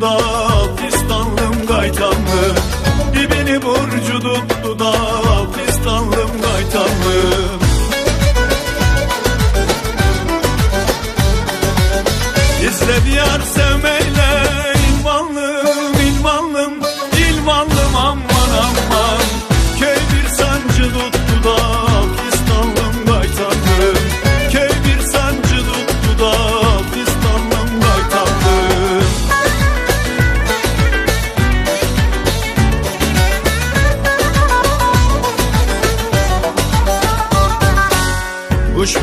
dudak fistanlım gaytanlı. Dibini burcu tut dudak fistanlım gaytanlı. İzle diyar sen.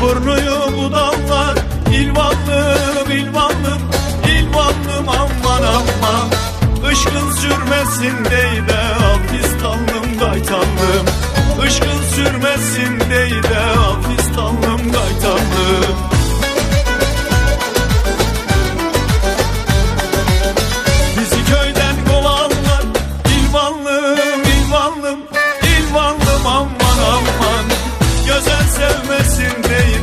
Kuşburnuyu budallar İlvanlım ilvanlım İlvanlım aman aman. Işkın sürmesin dey de Alpistanlım gaytanlım Işkın sürmesin dey de Alpistanlım sevmesin dey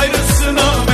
ayrısına